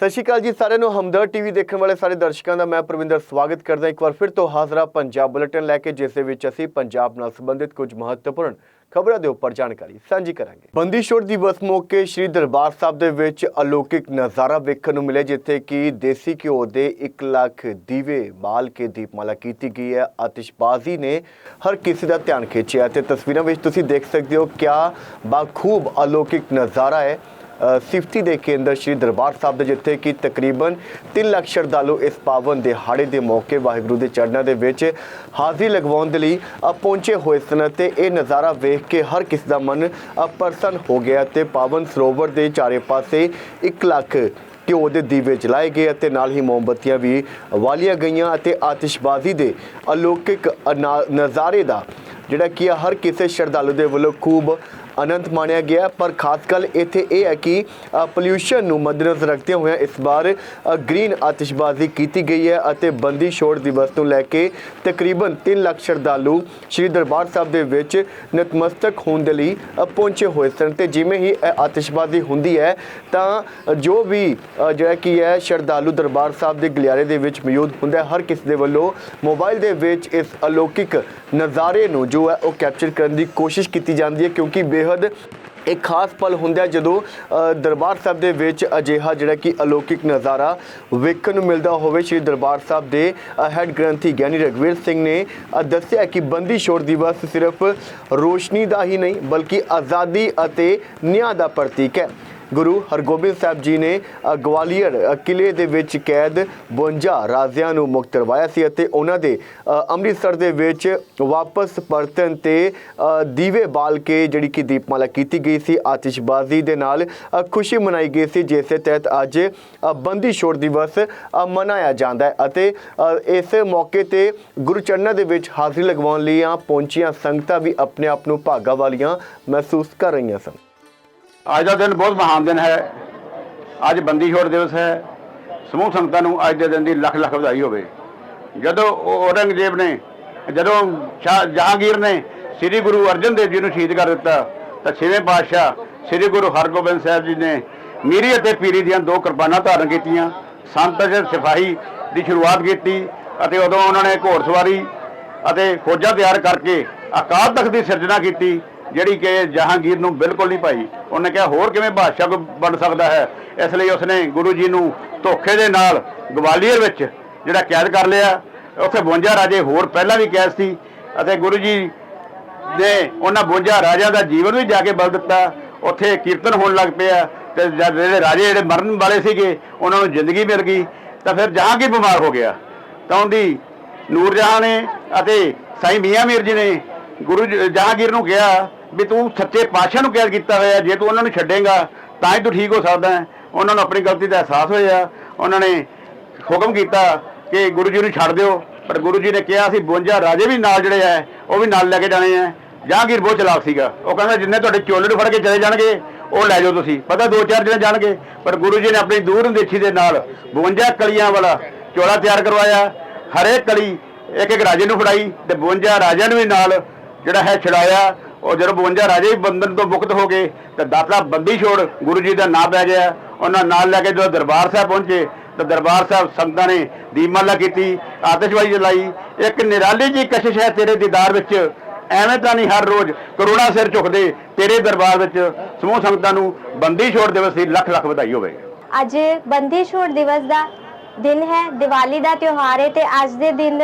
ਸਤਿ ਸ਼੍ਰੀ ਅਕਾਲ ਜੀ, ਸਾਰਿਆਂ ਨੂੰ ਹਮਦਰ ਟੀਵੀ ਦੇਖਣ ਵਾਲੇ ਸਾਰੇ ਦਰਸ਼ਕਾਂ ਦਾ ਮੈਂ ਪ੍ਰਵਿੰਦਰ ਸਵਾਗਤ ਕਰਦਾ ਇੱਕ ਵਾਰ ਫਿਰ ਤੋਂ ਹਾਜ਼ਰਾ ਪੰਜਾਬ ਬੁਲੇਟਿਨ ਲੈ ਕੇ, ਜਿਸ ਦੇ ਵਿੱਚ ਅਸੀਂ ਪੰਜਾਬ ਨਾਲ ਸੰਬੰਧਿਤ ਕੁਝ ਮਹੱਤਵਪੂਰਨ ਖਬਰਾਂ ਦੇ ਉੱਪਰ ਜਾਣਕਾਰੀ ਸਾਂਝੀ ਕਰਾਂਗੇ। ਬੰਦੀ ਛੋੜ ਦਿਵਸ ਮੌਕੇ ਸ੍ਰੀ ਦਰਬਾਰ ਸਾਹਿਬ ਦੇ ਵਿੱਚ ਅਲੌਕਿਕ ਨਜ਼ਾਰਾ ਵੇਖਣ ਨੂੰ ਮਿਲਿਆ, ਜਿੱਥੇ ਕਿ ਦੇਸੀ ਘਿਓ ਦੇ 1 ਲੱਖ ਦੀਵੇ ਬਾਲ ਕੇ ਦੀਪਮਾਲਾ ਕੀਤੀ ਗਈ ਹੈ। ਆਤਿਸ਼ਬਾਜ਼ੀ ਨੇ ਹਰ ਕਿਸੇ ਦਾ ਧਿਆਨ ਖਿੱਚਿਆ ਤੇ ਤਸਵੀਰਾਂ ਵਿੱਚ ਤੁਸੀਂ ਦੇਖ ਸਕਦੇ ਹੋ ਕਿਆ ਬਾਖੂਬ ਅਲੌਕਿਕ ਨਜ਼ਾਰਾ ਹੈ। ਸਿਫਤੀ ਦੇ ਕੇਂਦਰ ਸ਼੍ਰੀ ਦਰਬਾਰ ਸਾਹਿਬ ਦੇ ਜਿੱਥੇ ਕਿ ਤਕਰੀਬਨ 3 ਲੱਖ ਸ਼ਰਧਾਲੂ ਇਸ ਪਾਵਨ ਦਿਹਾੜੇ ਦੇ ਮੌਕੇ ਵਾਹਿਗੁਰੂ ਦੇ ਚਰਨਾਂ ਦੇ ਵਿੱਚ ਹਾਜ਼ਰੀ ਲਗਵਾਉਣ ਦੇ ਲਈ ਅ, ਪਹੁੰਚੇ ਹੋਏ ਸਨ ਤੇ ਇਹ ਨਜ਼ਾਰਾ ਵੇਖ ਕੇ ਹਰ ਕਿਸ ਦਾ ਮਨ ਅ, ਪ੍ਰਸੰਨ ਹੋ ਗਿਆ ਤੇ ਪਾਵਨ ਸਰੋਵਰ ਦੇ ਚਾਰੇ ਪਾਸੇ 1 ਲੱਖ ਘਿਓ ਦੇ ਦੀਵੇ ਜਲਾਏ ਗਏ ਅਤੇ ਨਾਲ ਹੀ ਮੋਮਬੱਤੀਆਂ ਵੀ ਵਾਲੀਆਂ ਗਈਆਂ ਅਤੇ ਆਤਿਸ਼ਬਾਜ਼ੀ ਦੇ ਅਲੌਕਿਕ ਅਨਾ- ਨਜ਼ਾਰੇ ਦਾ ਜਿਹੜਾ ਕਿ ਹਰ ਕਿਸੇ ਸ਼ਰਧਾਲੂ ਦੇ ਵੱਲੋਂ ਖੂਬ ਆਨੰਦ ਮਾਣਿਆ ਗਿਆ ਪਰ ਖਾਸ ਗੱਲ ਇੱਥੇ ਇਹ ਹੈ ਕਿ ਪੋਲਿਊਸ਼ਨ ਨੂੰ ਮੱਦੇਨਜ਼ਰ ਰੱਖਦੇ ਹੋਏ ਇਸ ਵਾਰ ਗ੍ਰੀਨ ਆਤਿਸ਼ਬਾਜ਼ੀ ਕੀਤੀ ਗਈ ਹੈ ਅਤੇ ਬੰਦੀ ਛੋੜ ਦਿਵਸ ਨੂੰ ਲੈ ਕੇ ਤਕਰੀਬਨ 3 ਲੱਖ ਸ਼ਰਧਾਲੂ ਸ੍ਰੀ ਦਰਬਾਰ ਸਾਹਿਬ ਦੇ ਵਿੱਚ ਨਤਮਸਤਕ ਹੋਣ ਦੇ ਲਈ ਪਹੁੰਚੇ ਹੋਏ ਸਨ। ਤੇ ਜਿਵੇਂ ਹੀ ਆਤਿਸ਼ਬਾਜ਼ੀ ਹੁੰਦੀ ਹੈ, ਤਾਂ ਜੋ ਵੀ ਜਿਹੜਾ ਕੀ ਹੈ, ਸ਼ਰਧਾਲੂ ਦਰਬਾਰ ਸਾਹਿਬ ਦੇ ਗਲਿਆਰੇ ਦੇ ਵਿੱਚ ਮੌਜੂਦ ਹੁੰਦਾ ਹਰ ਕਿਸੇ ਦੇ ਵੱਲੋਂ ਮੋਬਾਈਲ ਦੇ ਵਿੱਚ ਇਸ ਅਲੌਕਿਕ ਨਜ਼ਾਰੇ ਨੂੰ ਜੋ ਹੈ ਉਹ ਕੈਪਚਰ ਕਰਨ ਦੀ ਕੋਸ਼ਿਸ਼ ਕੀਤੀ ਜਾਂਦੀ ਹੈ, ਕਿਉਂਕਿ ਬੇ ਬੇहद ਇੱਕ ਖਾਸ ਪਲ ਹੁੰਦਾ ਜਦੋਂ ਦਰਬਾਰ ਸਾਹਿਬ ਦੇ ਵਿੱਚ ਅਜਿਹਾ ਜਿਹੜਾ ਕਿ ਅਲੌਕਿਕ ਨਜ਼ਾਰਾ ਵੇਖਣ ਨੂੰ ਮਿਲਦਾ ਹੋਵੇ ਸ਼੍ਰੀ ਦਰਬਾਰ ਸਾਹਿਬ ਦੇ ਅ, ਹੈੱਡ ਗ੍ਰੰਥੀ ਗਿਆਨੀ ਰਗਵੀਰ ਸਿੰਘ ਨੇ ਦੱਸਿਆ ਕਿ ਬੰਦੀ ਛੋੜ ਦਿਵਸ ਸਿਰਫ ਰੋਸ਼ਨੀ ਦਾ ਹੀ ਨਹੀਂ ਬਲਕਿ ਆਜ਼ਾਦੀ ਅਤੇ ਨਿਆਂ ਦਾ ਪ੍ਰਤੀਕ ਹੈ। ਗੁਰੂ ਹਰਗੋਬਿੰਦ ਸਾਹਿਬ ਜੀ ਨੇ ਗਵਾਲੀਅਰ ਅ, ਕਿਲੇ ਦੇ ਵਿੱਚ ਕੈਦ 52 ਰਾਜ਼ਿਆਂ ਨੂੰ ਮੁਕਤ ਕਰਵਾਇਆ ਸੀ ਅਤੇ ਉਹਨਾਂ ਦੇ ਅੰਮ੍ਰਿਤਸਰ ਦੇ ਵਿੱਚ ਵਾਪਸ ਪਰਤਨ ਤੇ ਦੀਵੇ ਬਾਲ ਕੇ ਜਿਹੜੀ ਕਿ ਦੀਪਮਾਲਾ ਕੀਤੀ ਗਈ ਸੀ ਆਤਿਸ਼ਬਾਜ਼ੀ ਦੇ ਨਾਲ ਖੁਸ਼ੀ ਮਨਾਈ ਗਈ ਸੀ ਜਿਸ ਦੇ ਤਹਿਤ ਅੱਜ ਬੰਦੀ ਛੋੜ ਦਿਵਸ ਮਨਾਇਆ ਜਾਂਦਾ ਹੈ ਅਤੇ ਇਸ ਮੌਕੇ ਤੇ ਗੁਰੂ ਚਰਨਾਂ ਦੇ ਵਿੱਚ ਹਾਜ਼ਰੀ ਲਗਵਾਉਣ ਲਈ ਆ ਪਹੁੰਚੀਆਂ ਸੰਗਤਾਂ ਵੀ ਆਪਣੇ ਆਪ ਨੂੰ ਭਾਗਾ ਵਾਲੀਆਂ ਮਹਿਸੂਸ ਕਰ ਰਹੀਆਂ ਸਨ। ਅੱਜ ਦਾ ਦਿਨ ਬਹੁਤ ਮਹਾਨ ਦਿਨ ਹੈ। ਅੱਜ ਬੰਦੀ ਛੋੜ ਦਿਵਸ ਹੈ। ਸਮੂਹ ਸੰਗਤਾਂ ਨੂੰ ਅੱਜ ਦੇ ਦਿਨ ਦੀ ਲੱਖ ਲੱਖ ਵਧਾਈ ਹੋਵੇ। ਜਦੋਂ ਔਰੰਗਜ਼ੇਬ ਨੇ, ਜਦੋਂ ਸ਼ਾਹ ਜਹਾਂਗੀਰ ਨੇ ਸ੍ਰੀ ਗੁਰੂ ਅਰਜਨ ਦੇਵ ਜੀ ਨੂੰ ਸ਼ਹੀਦ ਕਰ ਦਿੱਤਾ, ਤਾਂ ਛੇਵੇਂ ਪਾਤਸ਼ਾਹ ਸ੍ਰੀ ਗੁਰੂ ਹਰਗੋਬਿੰਦ ਸਾਹਿਬ ਜੀ ਨੇ ਮੀਰੀ ਅਤੇ ਪੀਰੀ ਦੀਆਂ ਦੋ ਕਿਰਪਾਨਾਂ ਧਾਰਨ ਕੀਤੀਆਂ। ਸੰਤ ਅਤੇ ਸਿਪਾਹੀ ਦੀ ਸ਼ੁਰੂਆਤ ਕੀਤੀ ਅਤੇ ਉਦੋਂ ਉਹਨਾਂ ਨੇ ਘੋੜਸਵਾਰੀ ਅਤੇ ਫੌਜਾਂ ਤਿਆਰ ਕਰਕੇ ਅਕਾਲ ਤਖਤ ਦੀ ਸਿਰਜਣਾ ਕੀਤੀ। ਜਿਹੜੀ ਕਿ ਜਹਾਂਗੀਰ ਨੂੰ ਬਿਲਕੁਲ ਨਹੀਂ ਪਾਈ ਉਹਨੇ ਕਿਹਾ, ਹੋਰ ਕਿਵੇਂ ਬਾਦਸ਼ਾਹ ਕੋਈ ਬਣ ਸਕਦਾ ਹੈ? ਇਸ ਲਈ ਉਸਨੇ ਗੁਰੂ ਜੀ ਨੂੰ ਧੋਖੇ ਦੇ ਨਾਲ ਗਵਾਲੀਅਰ ਵਿੱਚ ਜਿਹੜਾ ਕੈਦ ਕਰ ਲਿਆ। ਉੱਥੇ 52 ਰਾਜੇ ਹੋਰ ਪਹਿਲਾਂ ਵੀ ਕੈਦ ਸੀ ਅਤੇ ਗੁਰੂ ਜੀ ਨੇ ਉਹਨਾਂ 52 ਰਾਜਿਆਂ ਦਾ ਜੀਵਨ ਵੀ ਜਾ ਕੇ ਬਦਲ ਦਿੱਤਾ। ਉੱਥੇ ਕੀਰਤਨ ਹੋਣ ਲੱਗ ਪਿਆ ਤੇ ਜਿਹੜੇ ਰਾਜੇ ਜਿਹੜੇ ਮਰਨ ਵਾਲੇ ਸੀਗੇ, ਉਹਨਾਂ ਨੂੰ ਜ਼ਿੰਦਗੀ ਮਿਲ ਗਈ ਤਾਂ ਫਿਰ ਜਹਾਂਗੀਰ ਬਿਮਾਰ ਹੋ ਗਿਆ। ਤਾਂ ਉਹਦੀ ਨੂਰਜਹਾਂ ਨੇ ਅਤੇ ਸਾਈਂ ਮੀਆਂ ਮੀਰ ਜੀ ਨੇ ਗੁਰੂ ਜਹਾਂਗੀਰ ਨੂੰ ਕਿਹਾ ਵੀ ਤੂੰ ਸੱਚੇ ਪਾਤਸ਼ਾਹ ਨੂੰ ਕੈਦ ਕੀਤਾ ਹੋਇਆ, ਜੇ ਤੂੰ ਉਹਨਾਂ ਨੂੰ ਛੱਡੇਗਾ, ਤਾਂ ਹੀ ਤੂੰ ਠੀਕ ਹੋ ਸਕਦਾ ਹੈ। ਉਹਨਾਂ ਨੂੰ ਆਪਣੀ ਗਲਤੀ ਦਾ ਅਹਿਸਾਸ ਹੋਇਆ। ਉਹਨਾਂ ਨੇ ਹੁਕਮ ਕੀਤਾ ਕਿ ਗੁਰੂ ਜੀ ਨੂੰ ਛੱਡ ਦਿਓ। ਪਰ ਗੁਰੂ ਜੀ ਨੇ ਕਿਹਾ ਸੀ 52 ਰਾਜੇ ਵੀ ਨਾਲ ਜਿਹੜੇ ਆ, ਉਹ ਵੀ ਨਾਲ ਲੈ ਕੇ ਜਾਣੇ ਆ। ਜਹਾਂਗੀਰ ਬਹੁਤ ਚਲਾਕ ਸੀਗਾ। ਉਹ ਕਹਿੰਦਾ, ਜਿੰਨੇ ਤੁਹਾਡੇ ਚੋਲੇ ਨੂੰ ਫੜ ਕੇ ਚਲੇ ਜਾਣਗੇ, ਉਹ ਲੈ ਜਾਓ ਤੁਸੀਂ। ਪਤਾ ਦੋ ਚਾਰ ਜਣੇ ਜਾਣਗੇ। ਪਰ ਗੁਰੂ ਜੀ ਨੇ ਆਪਣੀ ਦੂਰ ਅੰਦੇਸ਼ੀ ਦੇ ਨਾਲ 52 ਕਲੀਆਂ ਵਾਲਾ ਚੋਲਾ ਤਿਆਰ ਕਰਵਾਇਆ। ਹਰੇਕ ਕਲੀ ਇੱਕ ਇੱਕ ਰਾਜੇ ਨੂੰ ਫੜਾਈ ਤੇ 52 ਰਾਜਿਆਂ ਨੂੰ ਵੀ ਨਾਲ ਜਿਹੜਾ ਹੈ ਛਡਾਇਆ। ਉਹ ਜਦੋਂ 52 ਰਾਜੇ ਵੀ ਬੰਧਨ ਤੋਂ ਮੁਕਤ ਹੋ ਗਏ, ਤਾਂ ਦਾਤਾ ਬੰਦੀ ਛੋੜ ਗੁਰੂ ਜੀ ਦਾ ਨਾਮ ਪੈ ਗਿਆ। ਉਹਨਾਂ ਨਾਲ ਲੈ ਕੇ ਜਦੋਂ ਦਰਬਾਰ ਸਾਹਿਬ ਪਹੁੰਚੇ, ਤਾਂ ਦਰਬਾਰ ਸਾਹਿਬ ਸੰਗਤਾਂ ਨੇ ਦੀਪਮਾਲਾ ਕੀਤੀ, ਆਤਿਸ਼ਬਾਜ਼ੀ ਜਲਾਈ। ਇੱਕ ਨਿਰਾਲੀ ਜੀ ਕਸ਼ਿਸ਼ ਹੈ ਤੇਰੇ ਦੀਦਾਰ ਵਿੱਚ। ਐਵੇਂ ਤਾਂ ਨਹੀਂ ਹਰ ਰੋਜ਼ ਕਰੋੜਾਂ ਸਿਰ ਝੁਕਦੇ ਤੇਰੇ ਦਰਬਾਰ ਵਿੱਚ। ਸਮੂਹ ਸੰਗਤਾਂ ਨੂੰ ਬੰਦੀ ਛੋੜ ਦਿਵਸ ਦੀ ਲੱਖ ਲੱਖ ਵਧਾਈ ਹੋਵੇ। ਅੱਜ ਬੰਦੀ ਛੋੜ ਦਿਵਸ ਦਾ ਦਿਨ ਹੈ, ਦੀਵਾਲੀ ਦਾ ਤਿਉਹਾਰ ਹੈ ਤੇ ਅੱਜ ਦੇ ਦਿਨ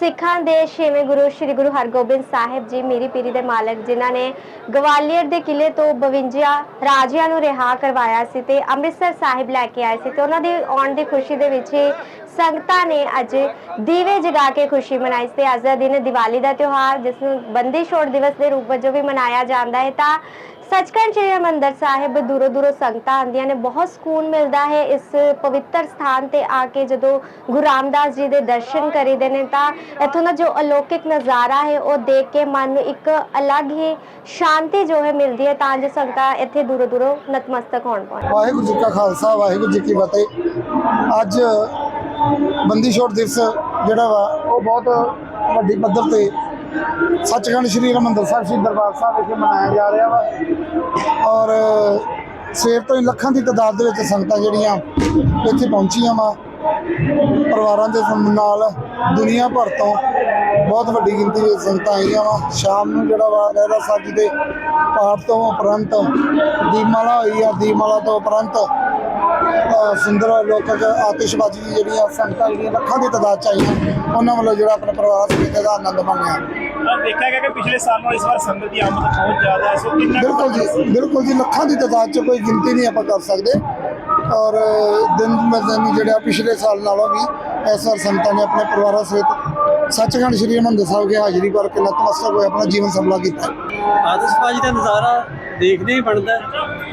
ਸਿੱਖਾਂ ਦੇ ਛੇਵੇਂ ਗੁਰੂ ਸ੍ਰੀ ਗੁਰੂ ਹਰਗੋਬਿੰਦ ਸਾਹਿਬ ਜੀ, ਮੀਰੀ ਪੀਰੀ ਦੇ ਮਾਲਕ, ਜਿਨ੍ਹਾਂ ਨੇ ਗਵਾਲੀਅਰ ਦੇ ਕਿਲੇ ਤੋਂ 52 ਰਾਜਿਆਂ ਨੂੰ ਰਿਹਾ ਕਰਵਾਇਆ ਸੀ ਤੇ ਅੰਮ੍ਰਿਤਸਰ ਸਾਹਿਬ ਲੈ ਕੇ ਆਏ ਸੀ ਤੇ ਉਹਨਾਂ ਦੀ ਆਉਣ ਦੀ ਖੁਸ਼ੀ ਦੇ ਵਿੱਚ ਹੀ ਸੰਗਤਾਂ ਨੇ ਅੱਜ ਦੀਵੇ ਜਗਾ ਕੇ ਖੁਸ਼ੀ ਮਨਾਈ ਸੀ। ਤੇ ਅੱਜ ਦਾ ਦਿਨ ਦੀਵਾਲੀ ਦਾ ਤਿਉਹਾਰ, ਜਿਸ ਨੂੰ ਬੰਦੀ ਛੋੜ ਦਿਵਸ ਦੇ ਰੂਪ ਵਜੋਂ ਵੀ ਮਨਾਇਆ ਜਾਂਦਾ ਹੈ। ਤਾਂ ਸੱਚਖੰਡ ਸ੍ਰੀ ਹਰਿਮੰਦਰ ਸਾਹਿਬ ਦੂਰੋਂ ਦੂਰੋਂ ਸੰਗਤਾਂ ਆਉਂਦੀਆਂ ਨੇ, ਬਹੁਤ ਸਕੂਨ ਮਿਲਦਾ ਹੈ। ਇਸ ਪਵਿੱਤਰ ਸਥਾਨ ਤੇ ਆ ਕੇ ਜਦੋਂ ਗੁਰੂ ਰਾਮਦਾਸ ਜੀ ਦੇ ਦਰਸ਼ਨ ਕਰੀਦੇ ਨੇ, ਤਾਂ ਇੱਥੋਂ ਦਾ ਜੋ ਅਲੌਕਿਕ ਨਜ਼ਾਰਾ ਹੈ, ਉਹ ਦੇਖ ਕੇ ਮਨ ਨੂੰ ਇੱਕ ਅਲੱਗ ਹੀ ਸ਼ਾਂਤੀ ਜੋ ਹੈ ਮਿਲਦੀ ਹੈ, ਤਾਂ ਜੋ ਸੰਗਤਾਂ ਇੱਥੇ ਦੂਰੋਂ ਦੂਰੋਂ ਨਤਮਸਤਕ ਹੋਣ ਪਹੁੰਚਣ। ਵਾਹਿਗੁਰੂ ਜੀ ਕਾ ਖਾਲਸਾ, ਵਾਹਿਗੁਰੂ ਜੀ ਕੀ ਫਤਿਹ। ਅੱਜ ਬੰਦੀ ਛੋੜ ਦਿਵਸ ਜਿਹੜਾ ਵਾ, ਉਹ ਬਹੁਤ ਵੱਡੀ ਪੱਧਰ ਤੇ ਸੱਚਖੰਡ ਸ੍ਰੀ ਹਰਿਮੰਦਰ ਸਾਹਿਬ ਸ੍ਰੀ ਦਰਬਾਰ ਸਾਹਿਬ ਵਿਖੇ ਮਨਾਇਆ ਜਾ ਰਿਹਾ ਵਾ। ਔਰ ਸਵੇਰ ਤੋਂ ਹੀ ਲੱਖਾਂ ਦੀ ਤਾਦਾਦ ਦੇ ਵਿੱਚ ਸੰਗਤਾਂ ਜਿਹੜੀਆਂ ਇੱਥੇ ਪਹੁੰਚੀਆਂ ਵਾ ਪਰਿਵਾਰਾਂ ਦੇ ਨਾਲ ਦੁਨੀਆ ਭਰ ਤੋਂ ਬਹੁਤ ਵੱਡੀ ਗਿਣਤੀ ਵਿੱਚ ਸੰਗਤਾਂ ਆਈਆਂ ਵਾ। ਸ਼ਾਮ ਨੂੰ ਜਿਹੜਾ ਵਾ ਲਹਿਰਾ ਸਾਹਿਬ ਜੀ ਦੇ ਪਾਠ ਤੋਂ ਉਪਰੰਤ ਦੀਪਮਾਲਾ ਹੋਈ ਆ ਦੀਪਮਾਲਾ ਤੋਂ ਉਪਰੰਤ ਅ, ਸੁੰਦਰ ਲੋਕਕ ਆਤਿਸ਼ਬਾਜ਼ੀ ਜਿਹੜੀਆਂ ਸੰਗਤਾਂ ਜਿਹੜੀਆਂ ਲੱਖਾਂ ਦੀ ਤਾਦਾਦ ਚ ਆਈਆਂ ਉਹਨਾਂ ਵੱਲੋਂ ਜਿਹੜਾ ਆਪਣੇ ਪਰਿਵਾਰ ਸਮੇਤ ਦਾ ਆਨੰਦ ਮਾਣਿਆ। ਦੇਖਿਆ ਗਿਆ ਕਿ ਪਿਛਲੇ ਸਾਲ ਨਾਲੋਂ ਇਸ ਵਾਰ ਸੰਗਤ ਦੀ ਆਮਦ ਬਹੁਤ ਜ਼ਿਆਦਾ ਹੈ ਸੋ ਕਿੰਨਾ ਕੁ ਬਿਲਕੁਲ ਜੀ ਬਿਲਕੁਲ ਜੀ ਲੱਖਾਂ ਦੀ ਤਾਦਾਦ ਚ ਕੋਈ ਗਿਣਤੀ ਨਹੀਂ ਆਪਾਂ ਕਰ ਸਕਦੇ ਔਰ ਦਿਨ ਦਿਨ ਜਿਹੜਾ ਪਿਛਲੇ ਸਾਲ ਨਾਲੋਂ ਵੀ ਇਸ ਵਾਰ ਸੰਗਤਾਂ ਨੇ ਆਪਣੇ ਪਰਿਵਾਰਾਂ ਸਮੇਤ ਸੱਚਖੰਡ ਸ੍ਰੀ ਹਰਿਮੰਦਰ ਸਾਹਿਬ ਦੇ ਹਾਜ਼ਰੀ ਭਰ ਕੇ ਨਤਮਸਤਕ ਹੋਏ ਆਪਣਾ ਜੀਵਨ ਸਫਲਾ ਕੀਤਾ ਆਤਿਸ਼ਬਾਜ਼ੀ ਦਾ ਨਜ਼ਾਰਾ ਦੇਖਦੇ ਹੀ ਬਣਦਾ।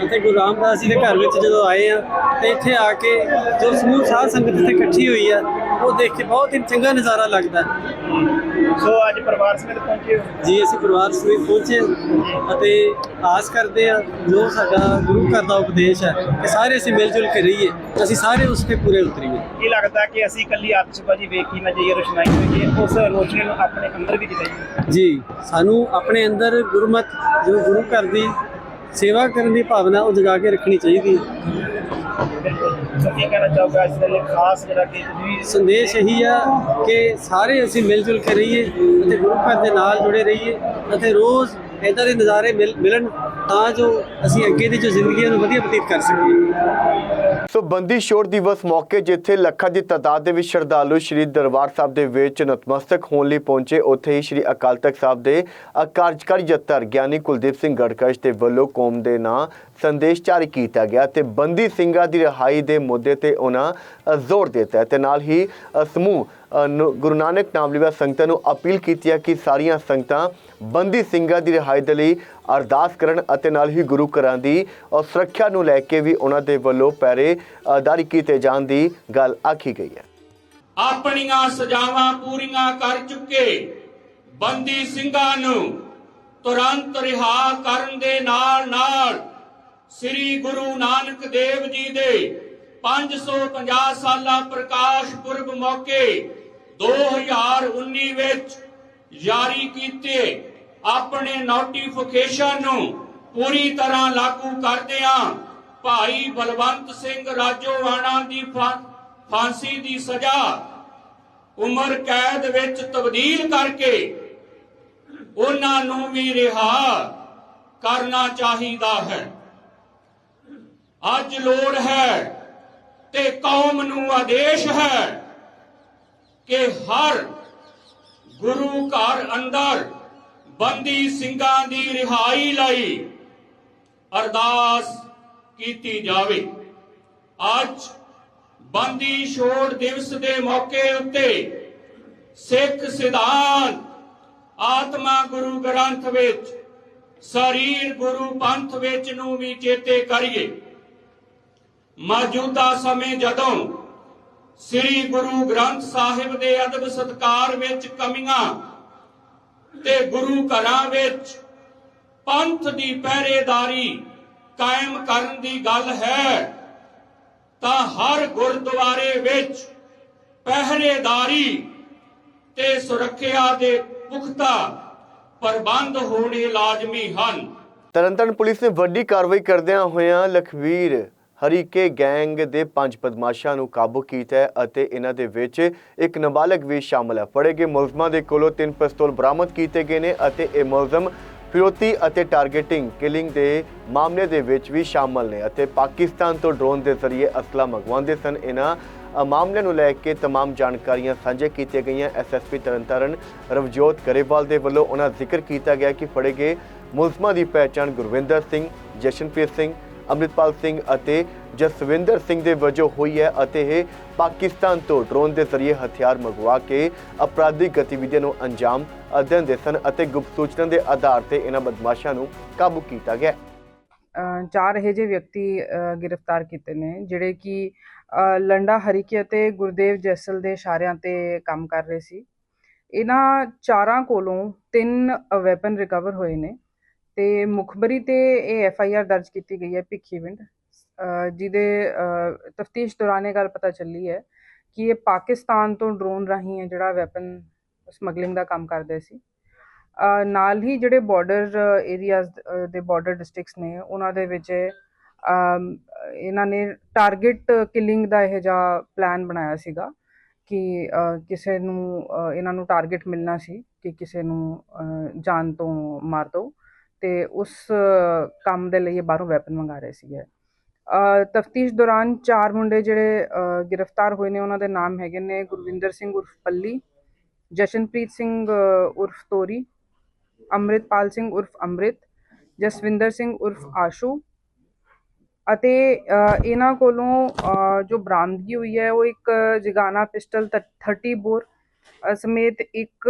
ਅਤੇ ਗੁਰੂ ਰਾਮਦਾਸ ਜੀ ਦੇ ਘਰ ਵਿੱਚ ਜਦੋਂ ਆਏ ਆ ਤੇ ਇੱਥੇ ਆ ਕੇ ਜੋ ਸਮੂਹ ਸਾਧ ਸੰਗਤ ਇੱਥੇ ਇਕੱਠੀ ਹੋਈ ਆ ਉਹ ਦੇਖ ਕੇ ਬਹੁਤ ਹੀ ਚੰਗਾ ਨਜ਼ਾਰਾ ਲੱਗਦਾ ਹੈ। ਸੋ ਅੱਜ ਪਰਿਵਾਰ ਸਮੇਤ ਪਹੁੰਚੇ ਹੋ? ਜੀ ਅਸੀਂ ਪਰਿਵਾਰ ਸਮੇਤ ਪਹੁੰਚੇ ਹਾਂ ਅਤੇ ਆਸ ਕਰਦੇ ਆ ਜੋ ਸਾਡਾ ਗੁਰੂ ਘਰ ਦਾ ਉਪਦੇਸ਼ ਹੈ ਕਿ ਸਾਰੇ ਅਸੀਂ ਮਿਲ ਜੁਲ ਕੇ ਰਹੀਏ ਅਸੀਂ ਸਾਰੇ ਉਸ ਤੇ ਪੂਰੇ ਉਤਰੀਏ। ਕੀ ਲੱਗਦਾ ਕਿ ਅਸੀਂ ਇਕੱਲੀ ਆਤਿਸ਼ਬਾਜ਼ੀ ਵੇਖ ਹੀ ਨਾ ਜਾਈਏ ਰੋਸ਼ਨਾਈ ਹੋਈਏ ਉਸ ਰੋਸ਼ਨੀ ਨੂੰ ਆਪਣੇ ਅੰਦਰ ਵੀ ਜਗਾਈਏ? ਜੀ ਸਾਨੂੰ ਆਪਣੇ ਅੰਦਰ ਗੁਰਮਤ ਜੋ ਗੁਰੂ ਘਰ ਦੀ ਸੇਵਾ ਕਰਨ ਦੀ ਭਾਵਨਾ ਉਹ ਜਗਾ ਕੇ ਰੱਖਣੀ ਚਾਹੀਦੀ ਹੈ। ਕੀ ਕਹਿਣਾ ਚਾਹੋਗੇ ਅੱਜ ਦਾ ਇਹ ਖਾਸ ਜਿਹੜਾ ਕਿ ਤੁਸੀਂ ਸੰਦੇਸ਼ ਇਹੀ ਆ ਕਿ ਸਾਰੇ ਅਸੀਂ ਮਿਲ ਜੁਲ ਕੇ ਰਹੀਏ ਅਤੇ ਗੁਰੂ ਘਰ ਦੇ ਨਾਲ ਜੁੜੇ ਰਹੀਏ ਅਤੇ ਰੋਜ਼ ਇਦਾਂ ਦੇ ਨਜ਼ਾਰੇ ਮਿਲ- ਮਿਲਣ ਤਾਂ ਜੋ ਅਸੀਂ ਅੱਗੇ ਦੀ ਜੋ ਜ਼ਿੰਦਗੀ ਹੈ ਉਹਨੂੰ ਵਧੀਆ ਬਤੀਤ ਕਰ ਸਕੀਏ। ਸੋ ਬੰਦੀ ਛੋੜ ਦਿਵਸ ਮੌਕੇ ਜਿੱਥੇ ਲੱਖਾਂ ਦੀ ਤਾਦਾਦ ਦੇ ਵਿੱਚ ਸ਼ਰਧਾਲੂ ਸ਼੍ਰੀ ਦਰਬਾਰ ਸਾਹਿਬ ਦੇ ਵਿੱਚ ਨਤਮਸਤਕ ਹੋਣ ਲਈ ਪਹੁੰਚੇ, ਉੱਥੇ ਹੀ ਸ਼੍ਰੀ ਅਕਾਲ ਤਖਤ ਸਾਹਿਬ ਦੇ ਕਾਰਜਕਾਰੀ ਜੱਤਰ ਗਿਆਨੀ ਕੁਲਦੀਪ ਸਿੰਘ ਗੜਕਸ਼ ਦੇ ਵੱਲੋਂ ਕੌਮ ਦੇ ਨਾਂ ਸੰਦੇਸ਼ ਜਾਰੀ ਕੀਤਾ ਗਿਆ ਤੇ ਬੰਦੀ ਸਿੰਘਾਂ ਦੀ ਰਿਹਾਈ ਦੇ ਮੁੱਦੇ ਤੇ ਉਹਨਾਂ ਜ਼ੋਰ ਦਿੱਤਾ ਹੈ ਤੇ ਨਾਲ ਹੀ ਸਮੂਹ ਨੂੰ- ਗੁਰੂ ਨਾਨਕ ਨਾਮ ਲਿਵਾ ਸੰਗਤਾਂ ਨੂੰ ਅਪੀਲ ਕੀਤੀ ਹੈ ਕਿ ਸਾਰੀਆਂ ਸੰਗਤਾਂ ਬੰਦੀ ਸਿੰਘਾਂ ਦੀ ਰਿਹਾਈ ਦੇ ਲਈ ਅਰਦਾਸ ਕਰਨ ਅਤੇ ਨਾਲ ਹੀ ਗੁਰੂ ਘਰਾਂ ਦੀ ਅ, ਸੁਰੱਖਿਆ ਨੂੰ ਲੈ ਕੇ ਵੀ ਉਹਨਾਂ ਦੇ ਵੱਲੋਂ ਪੈਰੇ ਕੀਤੇ ਜਾਣ ਦੀ ਗੱਲ ਆਖੀ ਗਈ ਹੈ। ਆਪਣੀਆਂ ਸਜ਼ਾਵਾਂ ਪੂਰੀਆਂ ਕਰ ਚੁੱਕੇ ਬੰਦੀ ਸਿੰਘਾਂ ਨੂੰ ਤੁਰੰਤ ਰਿਹਾ ਕਰਨ ਦੇ ਨਾਲ ਨਾਲ ਸ੍ਰੀ ਗੁਰੂ ਨਾਨਕ ਦੇਵ ਜੀ ਦੇ 550 ਸਾਲਾ ਪ੍ਰਕਾਸ਼ ਪੁਰਬ ਮੌਕੇ 2019 ਵਿੱਚ ਜਾਰੀ ਕੀਤੇ ਆਪਣੇ ਨੋਟੀਫਿਕੇਸ਼ਨ ਨੂੰ ਪੂਰੀ ਤਰ੍ਹਾਂ ਲਾਗੂ ਕਰਦਿਆਂ ਭਾਈ ਬਲਵੰਤ ਸਿੰਘ ਰਾਜੋਵਾਣਾ ਦੀ ਫਾ- ਫਾਂਸੀ ਦੀ ਸਜ਼ਾ, ਉਮਰ ਕੈਦ ਵਿੱਚ ਤਬਦੀਲ ਕਰਕੇ ਉਹਨਾਂ ਨੂੰ ਵੀ ਰਿਹਾ ਕਰਨਾ ਚਾਹੀਦਾ ਹੈ। ਅੱਜ ਲੋੜ ਹੈ ਤੇ ਕੌਮ ਨੂੰ ਆਦੇਸ਼ ਹੈ ਕਿ ਹਰ ਗੁਰੂ ਘਰ ਅੰਦਰ ਬੰਦੀ ਸਿੰਘਾਂ ਦੀ ਰਿਹਾਈ ਲਈ ਅਰਦਾਸ ਕੀਤੀ ਜਾਵੇ। ਅੱਜ ਬੰਦੀ ਛੋੜ ਦਿਵਸ ਦੇ ਮੌਕੇ ਉੱਤੇ ਸਿੱਖ ਸਿਧਾਂਤ ਆਤਮਾ ਗੁਰੂ ਗ੍ਰੰਥ ਵਿੱਚ, ਸਰੀਰ ਗੁਰੂ ਪੰਥ ਵਿੱਚ ਨੂੰ ਵੀ ਚੇਤੇ ਕਰੀਏ। ਮੌਜੂਦਾ ਸਮੇਂ ਜਦੋਂ ਸ੍ਰੀ ਗੁਰੂ ਗ੍ਰੰਥ ਸਾਹਿਬ ਦੇ ਅਦਬ ਸਤਕਾਰ ਵਿੱਚ ਕਮੀਆਂ ਤੇ ਗੁਰੂ ਘਰਾਂ ਵਿੱਚ ਪੰਥ ਦੀ ਪਹਿਰੇਦਾਰੀ ਕਾਇਮ ਕਰਨ ਦੀ ਗੱਲ ਹੈ, ਤਾਂ ਹਰ ਗੁਰਦੁਆਰੇ ਵਿੱਚ ਪਹਿਰੇਦਾਰੀ ਤੇ ਸੁਰੱਖਿਆ ਦੇ ਪੁਖਤਾ ਪ੍ਰਬੰਧ ਹੋਣੇ ਲਾਜ਼ਮੀ ਹਨ। ਤਰਨਤਾਰਨ ਪੁਲਿਸ ਨੇ ਵੱਡੀ ਕਾਰਵਾਈ ਕਰਦਿਆਂ ਹੋਇਆਂ ਲਖਵੀਰ ਹਰੀਕੇ ਗੈਂਗ ਦੇ ਪੰਜ ਬਦਮਾਸ਼ਾਂ ਨੂੰ ਕਾਬੂ ਕੀਤਾ ਹੈ ਅਤੇ ਇਹਨਾਂ ਦੇ ਵਿੱਚ ਇੱਕ ਨਾਬਾਲਗ ਵੀ ਸ਼ਾਮਲ ਹੈ ਫੜੇ ਗਏ ਮੁਲਜ਼ਮਾਂ ਦੇ ਕੋਲੋਂ ਤਿੰਨ ਪਿਸਤੌਲ ਬਰਾਮਦ ਕੀਤੇ ਗਏ ਨੇ ਅਤੇ ਇਹ ਮੁਲਜ਼ਮ ਫਿਰੋਤੀ ਅਤੇ ਟਾਰਗੇਟਿੰਗ ਕਿਲਿੰਗ ਦੇ ਮਾਮਲੇ ਦੇ ਵਿੱਚ ਵੀ ਸ਼ਾਮਲ ਨੇ ਅਤੇ ਪਾਕਿਸਤਾਨ ਤੋਂ ਡਰੋਨ ਦੇ ਜ਼ਰੀਏ ਅਸਲਾ ਮੰਗਵਾਉਂਦੇ ਸਨ ਇਹਨਾਂ ਅ, ਮਾਮਲਿਆਂ ਨੂੰ ਲੈ ਕੇ तमाम ਜਾਣਕਾਰੀਆਂ ਸਾਂਝੇ ਕੀਤੀਆਂ ਗਈਆਂ ਐਸਐਸਪੀ ਤਰਨਤਾਰਨ ਰਵਜੋਤ ਗਰੇਵਾਲ ਦੇ ਵੱਲੋਂ ਉਹਨਾਂ ਜ਼ਿਕਰ ਕੀਤਾ ਗਿਆ ਕਿ ਫੜੇ ਗਏ ਮੁਲਜ਼ਮਾਂ ਦੀ ਪਹਿਚਾਣ ਗੁਰਵਿੰਦਰ ਸਿੰਘ ਜਸ਼ਨਪ੍ਰੀਤ ਸਿੰਘ ਅੰਮ੍ਰਿਤਪਾਲ ਸਿੰਘ ਅਤੇ ਜਸਵਿੰਦਰ ਸਿੰਘ ਦੇ ਵਜੋਂ ਹੋਈ ਹੈ ਅਤੇ ਇਹ ਪਾਕਿਸਤਾਨ ਤੋਂ ਡਰੋਨ ਦੇ ਜ਼ਰੀਏ ਹਥਿਆਰ ਮੰਗਵਾ ਕੇ ਅਪਰਾਧਿਕ ਗਤੀਵਿਧੀਆਂ ਨੂੰ ਅੰਜਾਮ ਦਿੰਦੇ ਸਨ ਅਤੇ ਗੁਪਤ ਸੂਚਨਾ ਦੇ ਆਧਾਰ ਤੇ ਇਹਨਾਂ ਬਦਮਾਸ਼ਾਂ ਨੂੰ ਕਾਬੂ ਕੀਤਾ ਗਿਆ। ਚਾਰ ਇਹੋ ਜਿਹੇ ਵਿਅਕਤੀ ਗ੍ਰਿਫਤਾਰ ਕੀਤੇ ਨੇ, ਜਿਹੜੇ ਕਿ ਲੰਡਾ ਹਰੀਕੇ ਅਤੇ ਗੁਰਦੇਵ ਜੈਸਲ ਦੇ ਇਸ਼ਾਰਿਆਂ ਤੇ ਕੰਮ ਕਰ ਰਹੇ ਸੀ। ਇਹਨਾਂ ਚਾਰਾਂ ਕੋਲੋਂ ਤਿੰਨ ਵੈਪਨ ਰਿਕਵਰ ਹੋਏ ਨੇ। ਤੇ ਮੁਖਬਰੀ ਤੇ ਇਹ ਐਫ ਆਈ ਆਰ ਦਰਜ ਕੀਤੀ ਗਈ ਹੈ ਭਿੱਖੀਵਿੰਡ ਅ, ਜਿਹਦੇ ਤਫਤੀਸ਼ ਦੌਰਾਨ ਇਹ ਗੱਲ ਪਤਾ ਚੱਲੀ ਹੈ ਕਿ ਇਹ ਪਾਕਿਸਤਾਨ ਤੋਂ ਡਰੋਨ ਰਾਹੀਂ ਹੈ ਜਿਹੜਾ ਵੈਪਨ ਸਮਗਲਿੰਗ ਦਾ ਕੰਮ ਕਰਦੇ ਸੀ। ਨਾਲ ਹੀ ਜਿਹੜੇ ਬਾਰਡਰ ਏਰੀਆਜ਼ ਦੇ ਬਾਰਡਰ ਡਿਸਟ੍ਰਿਕਟਸ ਨੇ ਉਹਨਾਂ ਦੇ ਵਿੱਚ ਇਹਨਾਂ ਨੇ ਟਾਰਗੇਟ ਕਿਲਿੰਗ ਦਾ ਇਹ ਜਿਹਾ ਪਲਾਨ ਬਣਾਇਆ ਸੀਗਾ ਕਿ ਕਿਸੇ ਨੂੰ ਇਹਨਾਂ ਨੂੰ ਟਾਰਗੇਟ ਮਿਲਣਾ ਸੀ ਕਿ ਕਿਸੇ ਨੂੰ ਅ, ਜਾਨ ਤੋਂ ਮਾਰ ਦਿਓ। ਤੇ ਉਸ ਕੰਮ ਦੇ ਲਈ ਇਹ ਬਾਹਰੋਂ ਵੈਪਨ ਮੰਗਾ ਰਹੇ ਸੀਗੇ। ਤਫਤੀਸ਼ ਦੌਰਾਨ ਚਾਰ ਮੁੰਡੇ ਜਿਹੜੇ ਗ੍ਰਿਫਤਾਰ ਹੋਏ ਨੇ, ਉਹਨਾਂ ਦੇ ਨਾਮ ਹੈਗੇ ਨੇ ਗੁਰਵਿੰਦਰ ਸਿੰਘ ਉਰਫ ਪੱਲੀ, ਜਸ਼ਨਪ੍ਰੀਤ ਸਿੰਘ ਉਰਫ ਤੋਰੀ, ਅੰਮ੍ਰਿਤਪਾਲ ਸਿੰਘ ਉਰਫ ਅੰਮ੍ਰਿਤ, ਜਸਵਿੰਦਰ ਸਿੰਘ ਉਰਫ ਆਸ਼ੂ ਅਤੇ ਇਹਨਾਂ ਕੋਲੋਂ ਜੋ ਬਰਾਮਦਗੀ ਹੋਈ ਹੈ, ਉਹ ਇੱਕ ਜਗਾਨਾ ਪਿਸਟਲ 30 ਬੋਰ ਸਮੇਤ ਇੱਕ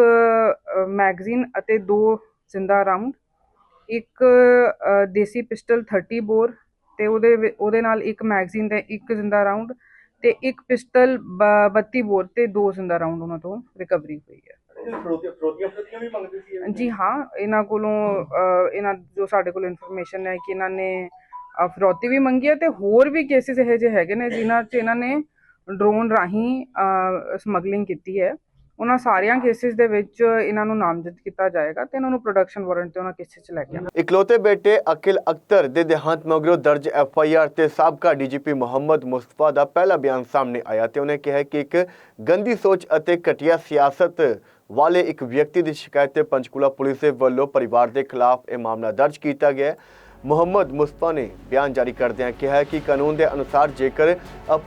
ਮੈਗਜ਼ੀਨ ਅਤੇ ਦੋ ਜ਼ਿੰਦਾ ਰਾਉਂਡ ਇੱਕ ਦੇਸੀ ਪਿਸਟਲ 30 ਬੋਰ ਤੇ ਉਹਦੇ ਉਹਦੇ ਨਾਲ ਇੱਕ ਮੈਗਜ਼ੀਨ ਤੇ ਇੱਕ ਜ਼ਿੰਦਾ ਰਾਉਂਡ ਤੇ ਇੱਕ ਪਿਸਟਲ 32 ਬੋਰ ਤੇ ਦੋ ਜ਼ਿੰਦਾ ਰਾਉਂਡ ਉਹਨਾਂ ਤੋਂ ਰਿਕਵਰੀ ਹੋਈ ਹੈ ਜੀ ਹਾਂ ਇਹਨਾਂ ਕੋਲੋਂ ਇਹਨਾਂ ਜੋ ਸਾਡੇ ਕੋਲ ਇਨਫੋਰਮੇਸ਼ਨ ਹੈ ਕਿ ਇਹਨਾਂ ਨੇ ਫਿਰੌਤੀ ਵੀ ਮੰਗੀ ਹੈ ਤੇ ਹੋਰ ਵੀ ਕੇਸਿਸ ਇਹੋ ਜਿਹੇ ਹੈਗੇ ਨੇ ਜਿਨ੍ਹਾਂ 'ਚ ਇਹਨਾਂ ਨੇ ਡਰੋਨ ਰਾਹੀਂ ਸਮਗਲਿੰਗ ਕੀਤੀ ਹੈ। ਉਹਨਾਂ ਸਾਰੀਆਂ ਕੇਸਿਸ ਦੇ ਵਿੱਚ ਇਹਨਾਂ ਨੂੰ ਨਾਮਜ਼ਦ ਕੀਤਾ ਜਾਏਗਾ ਤੇ ਇਹਨਾਂ ਨੂੰ ਪ੍ਰੋਡਕਸ਼ਨ ਵਾਰੰਟ ਤੇ ਉਹਨਾਂ ਕੇਸਿਸ 'ਚ ਲੈ ਕੇ ਆਉਣਾ ਇਕਲੌਤੇ ਬੇਟੇ ਅਕਿਲ ਅਖਤਰ ਦੇ ਦੇਹਾਂਤ ਮਗਰੋਂ ਦਰਜ ਐਫ ਆਈ ਆਰ ਤੇ ਸਾਬਕਾ ਡੀਜੀਪੀ ਮੁਹੰਮਦ ਮੁਸਤਫਾ ਦਾ ਪਹਿਲਾ ਬਿਆਨ ਸਾਹਮਣੇ ਆਇਆ ਤੇ ਉਹਨੇ ਕਿਹਾ ਕਿ ਇੱਕ ਗੰਦੀ ਸੋਚ ਅਤੇ ਘਟੀਆ ਸਿਆਸਤ ਵਾਲੇ ਇੱਕ ਵਿਅਕਤੀ ਦੀ ਸ਼ਿਕਾਇਤ ਤੇ ਪੰਚਕੂਲਾ ਪੁਲਿਸ ਦੇ ਵੱਲੋਂ ਪਰਿਵਾਰ ਦੇ ਖਿਲਾਫ ਇਹ ਮਾਮਲਾ ਦਰਜ ਕੀਤਾ ਗਿਆ ਹੈ। ਮੁਹੰਮਦ ਮੁਸਤਫਾ ਨੇ ਬਿਆਨ ਜਾਰੀ ਕਰਦਿਆਂ ਕਿਹਾ ਕਿ ਕਾਨੂੰਨ ਦੇ ਅਨੁਸਾਰ ਜੇਕਰ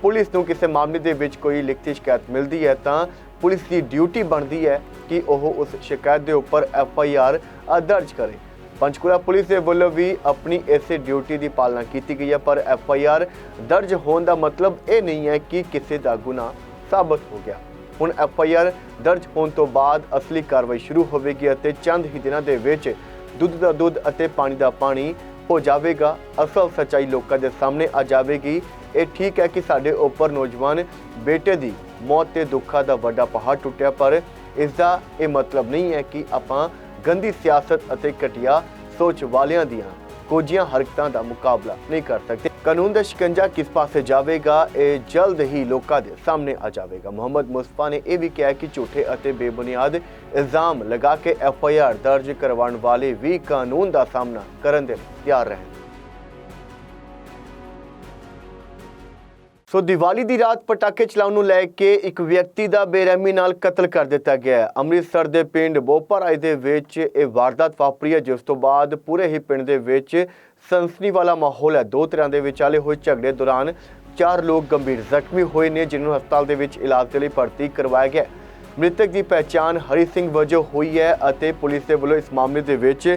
ਪੁਲਿਸ ਨੂੰ ਕਿਸੇ ਮਾਮਲੇ ਦੇ ਵਿੱਚ ਕੋਈ ਲਿਖਤੀ ਸ਼ਿਕਾਇਤ ਮਿਲਦੀ ਹੈ ਤਾਂ ਪੁਲਿਸ ਦੀ ਡਿਊਟੀ ਬਣਦੀ ਹੈ ਕਿ ਉਹ ਉਸ ਸ਼ਿਕਾਇਤ ਦੇ ਉੱਪਰ ਐਫ ਆਈ ਆਰ ਦਰਜ ਕਰੇ। ਪੰਚਕੂਲਾ ਪੁਲਿਸ ਦੇ ਵੱਲੋਂ ਵੀ ਆਪਣੀ ਇਸੇ ਡਿਊਟੀ ਦੀ ਪਾਲਣਾ ਕੀਤੀ ਗਈ ਹੈ, ਪਰ ਐਫ ਆਈ ਆਰ ਦਰਜ ਹੋਣ ਦਾ ਮਤਲਬ ਇਹ ਨਹੀਂ ਹੈ ਕਿ ਕਿਸੇ ਦਾ ਗੁਨਾਹ ਸਾਬਤ ਹੋ ਗਿਆ। ਹੁਣ ਐਫ ਆਈ ਆਰ ਦਰਜ ਹੋਣ ਤੋਂ ਬਾਅਦ ਅਸਲੀ ਕਾਰਵਾਈ ਸ਼ੁਰੂ ਹੋਵੇਗੀ ਅਤੇ ਚੰਦ ਹੀ ਦਿਨਾਂ ਦੇ ਵਿੱਚ ਦੁੱਧ ਦਾ ਦੁੱਧ ਅਤੇ ਪਾਣੀ ਦਾ ਪਾਣੀ ਹੋ ਜਾਵੇਗਾ। ਅਸਲ ਸੱਚਾਈ ਲੋਕਾਂ ਦੇ ਸਾਹਮਣੇ ਆ ਜਾਵੇਗੀ। ਇਹ ਠੀਕ ਹੈ ਕਿ ਸਾਡੇ ਉੱਪਰ ਨੌਜਵਾਨ ਬੇਟੇ ਦੀ ਮੌਤ ਤੇ ਦੁੱਖਾਂ ਦਾ ਵੱਡਾ ਪਹਾੜ ਟੁੱਟਿਆ, ਪਰ ਇਸ ਦਾ ਇਹ ਮਤਲਬ ਨਹੀਂ ਹੈ ਕਿ ਆਪਾਂ ਗੰਦੀ ਸਿਆਸਤ ਅਤੇ ਘਟੀਆ ਸੋਚ ਵਾਲਿਆਂ ਦੀਆਂ ਕੋਝੀਆਂ ਹਰਕਤਾਂ ਦਾ ਮੁਕਾਬਲਾ ਨਹੀਂ ਕਰ ਸਕਦੇ। ਕਾਨੂੰਨ ਦਾ ਸ਼ਿਕੰਜਾ ਕਿਸ ਪਾਸੇ ਜਾਵੇਗਾ, ਇਹ ਜਲਦ ਹੀ ਲੋਕਾਂ ਦੇ ਸਾਹਮਣੇ ਆ ਜਾਵੇਗਾ। ਮੁਹੰਮਦ ਮੁਸਤਫਾ ਨੇ ਇਹ ਵੀ ਕਿਹਾ ਕਿ ਝੂਠੇ ਅਤੇ ਬੇਬੁਨਿਆਦ ਇਲਜ਼ਾਮ ਲਗਾ ਕੇ ਐਫ ਆਈ ਆਰ ਦਰਜ ਕਰਵਾਉਣ ਵਾਲੇ ਵੀ ਕਾਨੂੰਨ ਦਾ ਸਾਹਮਣਾ ਕਰਨ ਦੇ ਤਿਆਰ ਰਹਿਣ। ਸੋ ਦੀਵਾਲੀ ਦੀ ਰਾਤ ਪਟਾਕੇ ਚਲਾਉਣ ਨੂੰ ਲੈ ਕੇ ਇੱਕ ਵਿਅਕਤੀ ਦਾ ਬੇਰਹਿਮੀ ਨਾਲ ਕਤਲ ਕਰ ਦਿੱਤਾ ਗਿਆ ਹੈ। ਅੰਮ੍ਰਿਤਸਰ ਦੇ ਪਿੰਡ ਬੋਪਰਾਏ ਦੇ ਵਿੱਚ ਇਹ ਵਾਰਦਾਤ ਵਾਪਰੀ ਹੈ, ਜਿਸ ਤੋਂ ਬਾਅਦ ਪੂਰੇ ਹੀ ਪਿੰਡ ਦੇ ਵਿੱਚ ਸਨਸਨੀ ਵਾਲਾ ਮਾਹੌਲ ਹੈ। ਦੋ ਤਰ੍ਹਾਂ ਦੇ ਵਿਚਾਲੇ ਹੋਏ ਝਗੜੇ ਦੌਰਾਨ ਚਾਰ ਲੋਕ ਗੰਭੀਰ ਜ਼ਖਮੀ ਹੋਏ ਨੇ, ਜਿਨ੍ਹਾਂ ਨੂੰ ਹਸਪਤਾਲ ਦੇ ਵਿੱਚ ਇਲਾਜ ਦੇ ਲਈ ਭਰਤੀ ਕਰਵਾਇਆ ਗਿਆ ਮ੍ਰਿਤਕ ਦੀ ਪਹਿਚਾਣ ਹਰੀ ਸਿੰਘ ਵਜੋਂ ਹੋਈ ਹੈ ਅਤੇ ਪੁਲਿਸ ਦੇ ਵੱਲੋਂ ਇਸ ਮਾਮਲੇ ਦੇ ਵਿੱਚ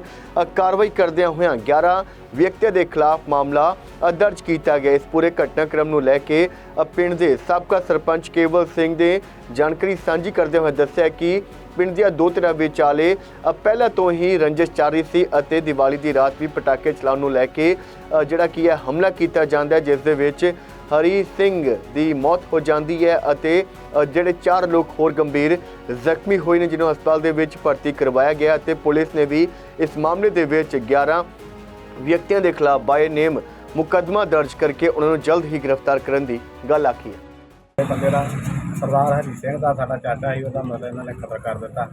ਕਾਰਵਾਈ ਕਰਦਿਆਂ ਹੋਇਆਂ 11 ਵਿਅਕਤੀਆਂ ਦੇ ਖਿਲਾਫ ਮਾਮਲਾ ਦਰਜ ਕੀਤਾ ਗਿਆ। ਇਸ ਪੂਰੇ ਘਟਨਾਕ੍ਰਮ ਨੂੰ ਲੈ ਕੇ ਪਿੰਡ ਦੇ ਸਾਬਕਾ ਸਰਪੰਚ ਕੇਵਲ ਸਿੰਘ ਦੇ ਜਾਣਕਾਰੀ ਸਾਂਝੀ ਕਰਦੇ ਹੋਏ ਦੱਸਿਆ ਕਿ ਪਿੰਡ ਦੀਆਂ ਦੋ ਧਿਰਾਂ ਵਿਚਾਲੇ ਪਹਿਲਾਂ ਤੋਂ ਹੀ ਰੰਜਿਸ਼ ਚੱਲ ਰਹੀ ਸੀ ਅਤੇ ਦੀਵਾਲੀ ਦੀ ਰਾਤ ਵੀ ਪਟਾਕੇ ਚਲਾਉਣ ਨੂੰ ਲੈ ਕੇ ਜਿਹੜਾ ਕੀ ਹੈ, ਹਮਲਾ ਕੀਤਾ ਜਾਂਦਾ ਹੈ, ਜਿਸ ਦੇ ਵਿੱਚ ਹਰੀ ਸਿੰਘ ਦੀ ਮੌਤ ਹੋ ਜਾਂਦੀ ਹੈ ਅਤੇ ਜਿਹੜੇ ਚਾਰ ਲੋਕ ਹੋਰ ਗੰਭੀਰ ਜ਼ਖਮੀ ਹੋਏ ਨੇ ਜਿਨ੍ਹਾਂ ਹਸਪਤਾਲ ਦੇ ਵਿੱਚ ਭਰਤੀ ਕਰਵਾਇਆ ਗਿਆ ਅਤੇ ਪੁਲਿਸ ਨੇ ਵੀ ਇਸ ਮਾਮਲੇ ਦੇ ਵਿੱਚ 11 ਵਿਅਕਤੀਆਂ ਦੇ ਖਿਲਾਫ ਬਾਏ ਨੇਮ ਮੁਕੱਦਮਾ ਦਰਜ ਕਰਕੇ ਉਹਨਾਂ ਨੂੰ ਜਲਦ ਹੀ ਗ੍ਰਿਫਤਾਰ ਕਰਨ ਦੀ ਗੱਲ ਆਖੀ ਹੈ। ਬੰਦੇ ਦਾ ਸਰਦਾਰ ਹਰੀ ਸਿੰਘ ਦਾ, ਸਾਡਾ ਚਾਚਾ ਸੀ, ਉਹਦਾ ਮਤਲਬ ਇਹਨਾਂ ਨੇ ਕਤਲ ਕਰ ਦਿੱਤਾ।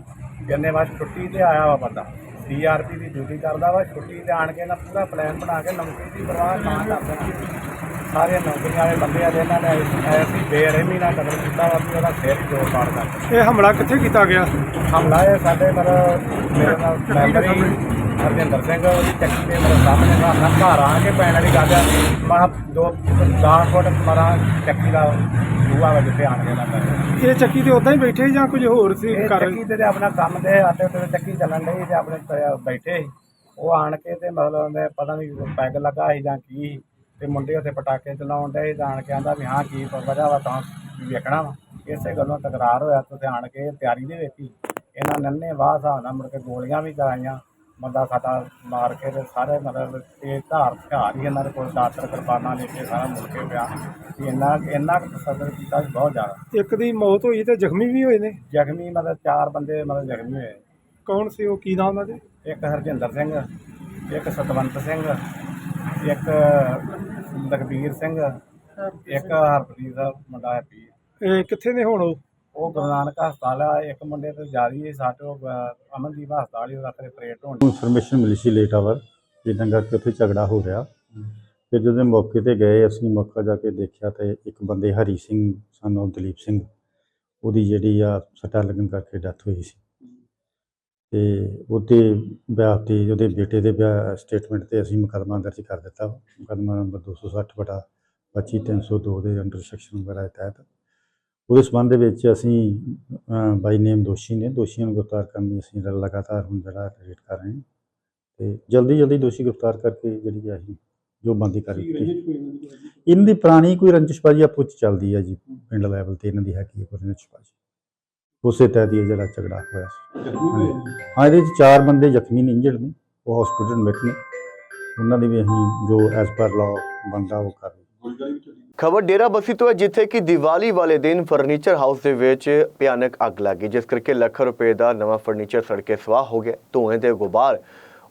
ਕਹਿੰਦੇ ਬਸ ਛੁੱਟੀ ਤੇ ਆਇਆ ਵਾ ਬੰਦਾ। ਸੀਆਰਪੀ ਦੀ ਡਿਊਟੀ ਕਰਦਾ ਵਾ, ਛੁੱਟੀ ਤੇ ਆਣ ਕੇ ਨਾ ਪੂਰਾ ਪਲਾਨ ਬਣਾ ਕੇ ਨੌਕਰੀ ਦੀ ਪਰਵਾਹ ਨਾ ਕਰਦੇ ਸਾਰੇ ਨੌਕਰੀਆਂ ਵਾਲੇ ਬੰਦੇ ਆ ਜਿਹਨਾਂ ਨੇ ਐਸੀ ਬੇਰਹਿਮੀ ਨਾਲ ਕਤਲ ਕੀਤਾ ਵਾ ਵੀ ਉਹਦਾ ਸਿਰ ਜੋੜ ਪਾੜ ਕਰ ਇਹ ਹਮਲਾ ਕਿੱਥੇ ਕੀਤਾ ਗਿਆ? ਹਮਲਾ ਇਹ ਸਾਡੇ ਮਤਲਬ ਮੇਰੇ ਨਾਲ ਮੈਂਬਰੀ ਹਰਜਿੰਦਰ ਸਿੰਘ ਉਹਦੀ ਚੱਕੀ ਦੇ ਮੇਰੇ ਸਾਹਮਣੇ ਦਾ ਆਪਣਾ ਘਰ ਆ ਕੇ ਪੈਣ ਵਾਲੀ ਗੱਲ ਆ। ਮੈਂ ਦੋ 10 ਫੁੱਟ ਮਰਾ ਚੱਕੀ ਦਾ ਬੂਆ ਵਾ ਜਿੱਥੇ ਆਣ ਕੇ ਨਾ ਕਰ ਇਹ ਚੱਕੀ ਤੇ ਉਦਾਂ ਹੀ ਬੈਠੇ ਜਾਂ ਕੁਝ ਹੋਰ ਸੀ ਕਰ ਚੱਕੀ ਤੇ ਤੇ ਆਪਣਾ ਕੰਮ ਦੇ ਆਟੇ ਤੇ ਚੱਕੀ ਚੱਲਣ ਡਈ ਤੇ ਆਪਣੇ ਬੈਠੇ। ਉਹ ਆਣ ਕੇ ਤੇ ਮਤਲਬ ਉਹਨੇ ਪਤਾ ਨਹੀਂ ਪੈਗ ਲੱਗਾ ਸੀ ਜਾਂ ਕੀ। ਤੇ ਮੁੰਡੇ ਉੱਥੇ ਪਟਾਕੇ ਚਲਾਉਣ ਤੇ ਆਣ ਕੇ ਆਂਦਾ ਵੀ ਹਾਂ ਕੀ ਵਜ੍ਹਾ ਵਾ ਤਾਂ ਵੇਖਣਾ ਵਾ। ਇਸੇ ਗੱਲੋਂ ਤਕਰਾਰ ਹੋਇਆ ਤੇ ਆਣ ਕੇ ਤਿਆਰੀ ਦੇ ਵਿੱਚ ਹੀ ਇਹਨਾਂ ਨੰਨੇ ਵਾਹ ਹਿਸਾਬ ਨਾਲ ਮੁੜ ਕੇ ਗੋਲੀਆਂ ਵੀ ਚਲਾਈਆਂ। ਬੰਦਾ ਸਾਡਾ ਮਾਰ ਕੇ ਤੇ ਸਾਰੇ ਮਤਲਬ ਇਹ ਧਾਰ ਹਥਿਆਰ ਹੀ ਇਹਨਾਂ ਦੇ ਕੋਲ ਦਾਤਰ ਕਿਰਪਾਨਾਂ ਲੈ ਕੇ ਸਾਰਾ ਮੁੜ ਕੇ ਪਿਆ। ਵੀ ਇੰਨਾ ਇੰਨਾ ਤਸੱਦਦ ਕੀਤਾ ਸੀ ਬਹੁਤ ਜ਼ਿਆਦਾ। ਇੱਕ ਦੀ ਮੌਤ ਹੋਈ ਤੇ ਜ਼ਖਮੀ ਵੀ ਹੋਏ ਨੇ? ਜ਼ਖਮੀ ਮਤਲਬ ਚਾਰ ਬੰਦੇ ਮਤਲਬ ਜ਼ਖਮੀ ਹੋਏ। ਕੌਣ ਸੀ ਉਹ? ਕੀ ਨਾਮ ਉਹਨਾਂ ਦੇ? ਇੱਕ ਹਰਜਿੰਦਰ ਸਿੰਘ ਇੱਕ ਸਤਵੰਤ ਸਿੰਘ ਇੱਕ ਲਖਬੀਰ ਸਿੰਘ ਇੱਕ ਹਰਪ੍ਰੀਤ ਦਾ ਮੁੰਡਾ ਹੈਪੀ ਇਹ ਕਿੱਥੇ ਨੇ ਹੁਣ ਉਹ? ਉਹ ਗੁਰੂ ਨਾਨਕ ਹਸਪਤਾਲ ਆ ਇੱਕ ਮੁੰਡੇ ਤੇ ਜਾਰੀ ਹੈ ਸਾਡੇ ਉਹ, ਅਹ, ਅਮਨਦੀਪ ਹਸਪਤਾਲ ਹੀ ਉਹਦਾ ਕਰੇ ਪ੍ਰੇਟ ਹੋਣ ਇਨਫੋਰਮੇਸ਼ਨ ਮਿਲੀ ਸੀ ਲੇਟ ਆਵਰ ਕਿ ਦੰਗਾ ਕਿ ਉੱਥੇ ਝਗੜਾ ਹੋ ਰਿਹਾ। ਫਿਰ ਜਦੋਂ ਮੌਕੇ ਤੇ ਗਏ ਅਸੀਂ ਮੌਕਾ ਜਾ ਕੇ ਦੇਖਿਆ ਤੇ ਇੱਕ ਬੰਦੇ ਹਰੀ ਸਿੰਘ ਸਾਨੂੰ ਦਲੀਪ ਸਿੰਘ ਉਹਦੀ ਜਿਹੜੀ ਆ ਸੱਟਾਂ ਲੱਗਣ ਕਰਕੇ ਡੈਥ ਹੋਈ ਸੀ। ਤੇ ਉਹਦੇ ਵਿਆਹ ਤੇ ਉਹਦੇ ਬੇਟੇ ਦੇ ਵਿਆਹ ਸਟੇਟਮੈਂਟ ਤੇ ਅਸੀਂ ਮੁਕੱਦਮਾ ਦਰਜ ਕਰ ਦਿੱਤਾ। ਮੁਕੱਦਮਾ ਨੰਬਰ 260 ਬਟਾ 25 302 ਦੇ ਅੰਡਰ ਸੈਕਸ਼ਨ ਵਗੈਰਾ ਦੇ ਤਹਿਤ। ਉਹਦੇ ਸੰਬੰਧ ਦੇ ਵਿੱਚ ਅਸੀਂ ਬਾਈ ਨੇਮ ਦੋਸ਼ੀ ਨੇ। ਦੋਸ਼ੀਆਂ ਨੂੰ ਗ੍ਰਿਫਤਾਰ ਕਰਨ ਦੀ ਅਸੀਂ ਲਗਾਤਾਰ ਹੁਣ ਜਿਹੜਾ ਰੇਟ ਕਰ ਰਹੇ ਹਾਂ। ਤੇ ਜਲਦੀ ਜਲਦੀ ਦੋਸ਼ੀ ਗ੍ਰਿਫਤਾਰ ਕਰਕੇ ਜਿਹੜੀ ਅਸੀਂ ਜੋ ਬੰਦੀ ਕਰ ਦਿੱਤੀ। ਇਹਨਾਂ ਦੀ ਪੁਰਾਣੀ ਕੋਈ ਰੰਜਿਸ਼ਬਾਜੀ ਆਪੋ ਚ ਚੱਲਦੀ ਹੈ ਜੀ ਪਿੰਡ ਲੈਵਲ ਤੇ ਇਹਨਾਂ ਦੀ ਹੈਗੀ ਹੈ ਕੋਈ ਰੰਜਿਸ਼ਬਾਜੀ। ਉਸੇ ਤਹਿਤ ਹੀ ਇਹ ਜਿਹੜਾ ਝਗੜਾ ਹੋਇਆ ਸੀ। ਹਾਂਜੀ। ਹਾਂ, ਇਹਦੇ ਚ ਚਾਰ ਬੰਦੇ ਜ਼ਖਮੀ ਨੇ ਇੰਜਰਡ ਨੇ, ਉਹ ਹਸਪੀਟਲ ਐਡਮਿਟ ਨੇ। ਉਹਨਾਂ ਦੀ ਵੀ ਅਸੀਂ ਜੋ ਐਸ ਪਰ ਲਾਅ ਬਣਦਾ, ਉਹ ਕਰ ਰਹੇ ਹਾਂ। ਖਬਰ ਡੇਰਾ ਬਸੀ ਤੋਂ ਹੈ, ਜਿੱਥੇ ਕਿ ਦੀਵਾਲੀ ਵਾਲੇ ਦਿਨ ਫਰਨੀਚਰ ਹਾਊਸ ਦੇ ਵਿੱਚ ਭਿਆਨਕ ਅੱਗ ਲੱਗੀ ਜਿਸ ਕਰਕੇ ਲੱਖਾਂ ਰੁਪਏ ਦਾ ਨਵਾਂ ਫਰਨੀਚਰ ਸੜ ਕੇ ਸਵਾਹ ਹੋ ਗਿਆ। ਧੂਏ ਦੇ ਗੁਬਾਰ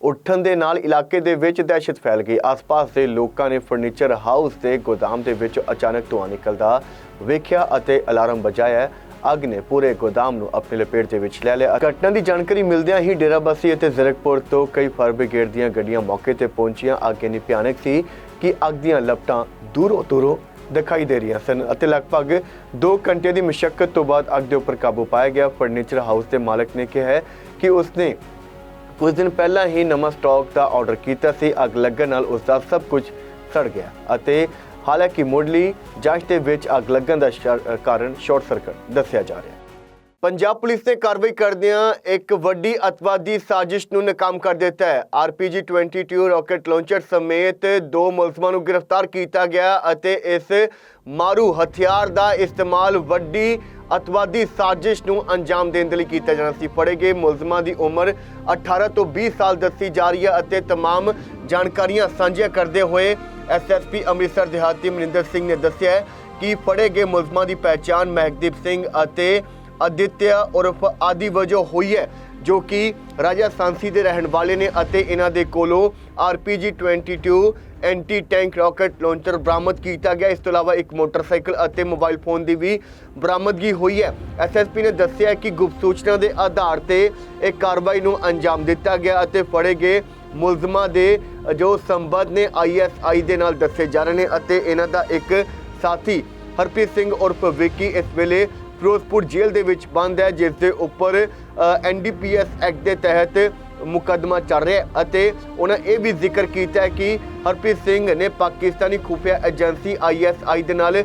ਉੱਠਣ ਦੇ ਨਾਲ ਇਲਾਕੇ ਦੇ ਵਿੱਚ ਦਹਿਸ਼ਤ ਫੈਲ ਗਈ। ਆਸ-ਪਾਸ ਦੇ ਲੋਕਾਂ ਨੇ ਫਰਨੀਚਰ ਹਾਊਸ ਦੇ ਗੋਦਾਮ ਦੇ ਵਿੱਚ ਅਚਾਨਕ ਧੂੰਆਂ ਨਿਕਲਦਾ ਵੇਖਿਆ ਅਤੇ ਅਲਾਰਮ ਵਜਾਇਆ। ਅੱਗ ਨੇ ਪੂਰੇ ਗੋਦਾਮ ਨੂੰ ਆਪਣੇ ਲਪੇਟ ਦੇ ਵਿੱਚ ਲੈ ਲਿਆ। ਘਟਨਾ ਦੀ ਜਾਣਕਾਰੀ ਮਿਲਦਿਆਂ ਹੀ ਡੇਰਾਬੱਸੀ ਅਤੇ ਜ਼ਰਕਪੁਰ ਤੋਂ ਕਈ ਫਾਇਰ ਬ੍ਰਿਗੇਡ ਦੀਆਂ ਗੱਡੀਆਂ ਮੌਕੇ ਤੇ ਪਹੁੰਚੀਆਂ। ਅੱਗ ਇੰਨੀ ਭਿਆਨਕ ਸੀ ਕਿ ਅੱਗ ਦੀਆਂ ਲਪਟਾਂ ਦੂਰੋਂ ਦੂਰੋਂ ਦਿਖਾਈ ਦੇ ਰਹੀਆਂ ਸਨ ਅਤੇ ਲਗਭਗ 2 ਘੰਟੇ ਦੀ ਮੁਸ਼ਕਲ ਤੋਂ ਬਾਅਦ ਅੱਗ ਦੇ ਉੱਪਰ ਕਾਬੂ ਪਾਇਆ ਗਿਆ। ਫਰਨੀਚਰ ਹਾਊਸ ਦੇ ਮਾਲਕ ਨੇ ਕਿਹਾ ਹੈ ਕਿ ਉਸਨੇ ਕੁਝ ਦਿਨ ਪਹਿਲਾਂ ਹੀ ਨਵਾਂ ਸਟਾਕ ਦਾ ਆਰਡਰ ਕੀਤਾ ਸੀ। ਅੱਗ ਲੱਗਣ ਨਾਲ ਉਸ ਦਾ ਸਭ ਕੁਝ ਸੜ ਗਿਆ ਅਤੇ ਹਾਲਾਂਕਿ ਮੁੱਢਲੀ ਜਾਂਚ ਦੇ ਵਿੱਚ ਅੱਗ ਲੱਗਣ ਦਾ ਸ਼ਾ- ਕਾਰਨ ਸ਼ਾਰਟ ਸਰਕਟ ਦੱਸਿਆ ਜਾ ਰਿਹਾ ਹੈ ਪੰਜਾਬ ਪੁਲਿਸ ਨੇ ਕਾਰਵਾਈ ਕਰਦਿਆਂ ਇੱਕ ਵੱਡੀ ਅਤਵਾਦੀ ਸਾਜ਼ਿਸ਼ ਨੂੰ ਨਾਕਾਮ ਕਰ ਦਿੱਤਾ ਹੈ ਆਰਪੀਜੀ 22 ਰਾਕੇਟ ਲਾਂਚਰ ਸਮੇਤ ਦੋ ਮੁਲਜ਼ਮਾਂ ਨੂੰ ਗ੍ਰਿਫਤਾਰ ਕੀਤਾ ਗਿਆ ਅਤੇ ਇਸ ਮਾਰੂ ਹਥਿਆਰ ਦਾ ਇਸਤੇਮਾਲ ਵੱਡੀ ਅਤਵਾਦੀ ਸਾਜ਼ਿਸ਼ ਨੂੰ ਅੰਜਾਮ ਦੇਣ ਦੇ ਲਈ ਕੀਤਾ ਜਾਣਾ ਸੀ ਫੜੇ ਗਏ ਮੁਲਜ਼ਮਾਂ ਦੀ ਉਮਰ 18 ਤੋਂ 20 ਸਾਲ ਦੱਸੀ ਜਾ ਰਹੀ ਹੈ ਅਤੇ तमाम ਜਾਣਕਾਰੀਆਂ ਸਾਂਝੀਆਂ ਕਰਦੇ ਹੋਏ ਐਸਐਸਪੀ ਅੰਮ੍ਰਿਤਸਰ ਦਿਹਾਤੀ ਮਨਿੰਦਰ ਸਿੰਘ ਨੇ ਦੱਸਿਆ ਕਿ ਫੜੇ ਗਏ ਮੁਲਜ਼ਮਾਂ ਦੀ ਪਹਿਚਾਣ ਮਹਿਕਦੀਪ ਸਿੰਘ ਅਤੇ ਅਦਿੱਤਿਆ ਉਰਫ ਆਦਿ ਵਜੋਂ ਹੋਈ ਹੈ, ਜੋ ਕਿ ਰਾਜਾ ਸਾਂਸੀ ਦੇ ਰਹਿਣ ਵਾਲੇ ਨੇ ਅਤੇ ਇਹਨਾਂ ਦੇ ਕੋਲੋਂ RPG 22 anti tank rocket launcher ਬਰਾਮਦ ਕੀਤਾ ਗਿਆ। ਇਸ ਤੋਂ ਇਲਾਵਾ ਇੱਕ ਮੋਟਰਸਾਈਕਲ ਅਤੇ ਮੋਬਾਈਲ ਫੋਨ ਦੀ ਵੀ ਬਰਾਮਦਗੀ ਹੋਈ ਹੈ। ਐਸਐਸਪੀ ਨੇ ਦੱਸਿਆ ਕਿ ਗੁਪਤ ਸੂਚਨਾ ਦੇ ਆਧਾਰ ਤੇ ਇਹ ਕਾਰਵਾਈ ਨੂੰ ਅੰਜਾਮ ਦਿੱਤਾ ਗਿਆ ਅਤੇ ਫੜੇ ਗਏ ਮੁਲਜ਼ਮਾਂ ਦੇ ਜੋ ਸੰਬੰਧ ਨੇ ਆਈਐਸਆਈ ਦੇ ਨਾਲ ਦੱਸੇ ਜਾ ਰਹੇ ਨੇ ਅਤੇ ਇਹਨਾਂ ਦਾ ਇੱਕ ਸਾਥੀ ਹਰਪ੍ਰੀਤ ਸਿੰਘ ਉਰਫ ਵਿੱਕੀ ਇਸ ਵੇਲੇ ਫਿਰੋਜ਼ਪੁਰ ਜੇਲ੍ਹ ਦੇ ਵਿੱਚ ਬੰਦ ਹੈ, ਜਿਸ ਦੇ ਉੱਪਰ ਐਨਡੀਪੀਐਸ ਐਕਟ ਦੇ ਤਹਿਤ ਮੁਕੱਦਮਾ ਚੱਲ ਰਿਹਾ ਅਤੇ ਉਹਨਾਂ ਇਹ ਵੀ ਜ਼ਿਕਰ ਕੀਤਾ ਹੈ ਕਿ ਹਰਪ੍ਰੀਤ ਸਿੰਘ ਨੇ ਪਾਕਿਸਤਾਨੀ ਖੁਫੀਆ ਏਜੰਸੀ ਆਈਐਸਆਈ ਦੇ ਨਾਲ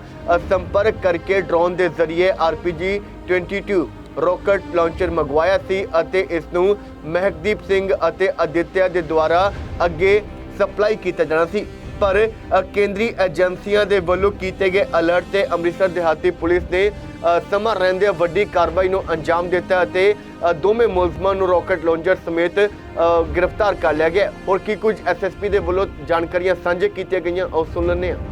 ਸੰਪਰਕ ਕਰਕੇ ਡਰੋਨ ਦੇ ਜ਼ਰੀਏ ਆਰਪੀਜੀ 22 ਰੋਕਟ ਲਾਂਚਰ ਮੰਗਵਾਇਆ ਸੀ ਅਤੇ ਇਸ ਨੂੰ ਮਹਿਕਦੀਪ ਸਿੰਘ ਅਤੇ ਅਦਿੱਤਿਆ ਦੇ ਦੁਆਰਾ ਅੱਗੇ ਸਪਲਾਈ ਕੀਤਾ ਜਾਣਾ ਸੀ। ਪਰ ਕੇਂਦਰੀ ਏਜੰਸੀਆਂ ਦੇ ਵੱਲੋਂ ਕੀਤੇ ਗਏ ਅਲਰਟ ਤੇ ਅੰਮ੍ਰਿਤਸਰ ਦਿਹਾਤੀ ਪੁਲਿਸ ਨੇ ਸਮਾਂ ਰਹਿੰਦੇ ਵੱਡੀ ਕਾਰਵਾਈ ਨੂੰ ਅੰਜਾਮ ਦਿੱਤਾ ਅਤੇ ਦੋਵੇਂ ਮੁਲਜ਼ਮਾਂ ਨੂੰ ਰਾਕੇਟ ਲਾਂਚਰ ਸਮੇਤ ਗ੍ਰਿਫਤਾਰ ਕਰ ਲਿਆ ਗਿਆ। ਔਰ ਕੀ ਕੁਝ ਐਸਐਸਪੀ ਦੇ ਵੱਲੋਂ ਜਾਣਕਾਰੀਆਂ ਸਾਂਝੇ ਕੀਤੀਆਂ ਗਈਆਂ, ਉਹ ਸੁਣ ਲੈਂਦੇ ਹਾਂ।